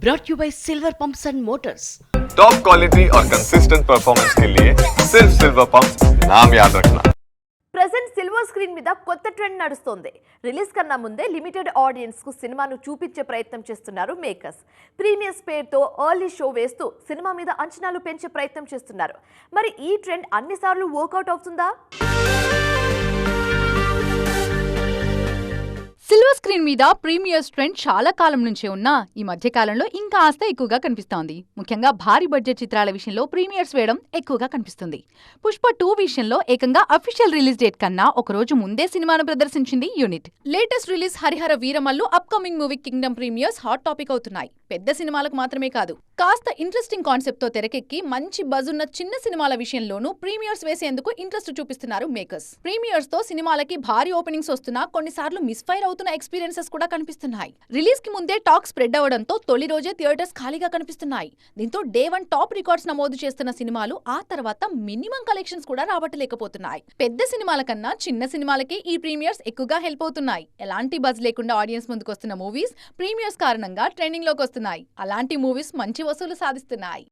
brought you by Silver Pumps and Motors. Top quality और consistent performance के लिए सिर्फ सिल्वर पंप नाम याद रखना ప్రజెంట్ సిల్వర్ స్క్రీన్ మీద కొత్త ట్రెండ్ నడుస్తోంది రిలీజ్ కన్నా ముందే లిమిటెడ్ ఆడియన్స్ కు సినిమాను చూపించే ప్రయత్నం చేస్తున్నారు మేకర్స్ ప్రీమియర్స్ పేరుతో ఎర్లీ షో వేస్తూ సినిమా మీద అంచనాలు పెంచే ప్రయత్నం చేస్తున్నారు మరి ఈ ట్రెండ్ అన్నిసార్లు వర్కౌట్ అవుతుందా స్క్రీన్ మీద ప్రీమియర్స్ ట్రెండ్ చాలా కాలం నుంచే ఉన్నా ఈ మధ్య కాలంలో ఇంకా ఆస్త ఎక్కువగా కనిపిస్తోంది. ముఖ్యంగా భారీ బడ్జెట్ చిత్రాల విషయంలో ప్రీమియర్స్ వేయడం ఎక్కువగా కనిపిస్తుంది. పుష్ప టూ విషయంలో ఏకంగా అఫీషియల్ రిలీజ్ డేట్ కన్నా ఒక రోజు ముందే సినిమాను ప్రదర్శించింది unit. Latest release Harihara Veeramallu upcoming movie Kingdom premieres hot topic అవుతున్నాయి. పెద్ద సినిమాలకు మాత్రమే కాదు కాస్త ఇంట్రెస్టింగ్ కాన్సెప్ట్తో తెరకెక్కి మంచి బజ్ ఉన్న చిన్న సినిమాల విషయంలోనూ ప్రీమియర్స్ వేసేందుకు ఇంట్రెస్ట్ చూపిస్తున్నారు మేకర్స్ ప్రీమియర్స్తో సినిమాలకి భారీ ఓపెనింగ్స్ వస్తున్నా కొన్నిసార్లు మిస్ఫైర్ అవుతున్న ఎక్స్పీరియన్సెస్ కూడా కనిపిస్తున్నాయి. రిలీజ్కి ముందే టాక్ స్ప్రెడ్ అవడంతో తొలి రోజే థియేటర్స్ ఖాళీగా కనిపిస్తున్నాయి. దీంతో డే వన్ టాప్ రికార్డ్స్ నమోదు చేస్తున్న సినిమాలు ఆ తర్వాత మినిమం కలెక్షన్స్ కూడా రాబట్టలేకపోతున్నాయి. పెద్ద సినిమాల కన్నా చిన్న సినిమాలకే ఈ ప్రీమియర్స్ ఎక్కువగా హెల్ప్ అవుతున్నాయి. ఎలాంటి బజ్ లేకుండా ఆడియన్స్ ముందుకు వస్తున్న మూవీస్ ప్రీమియర్స్ కారణంగా ట్రెండింగ్లోకి వస్తున్నాయి. అలాంటి మూవీస్ మంచి వసూలు సాధిస్తున్నాయి.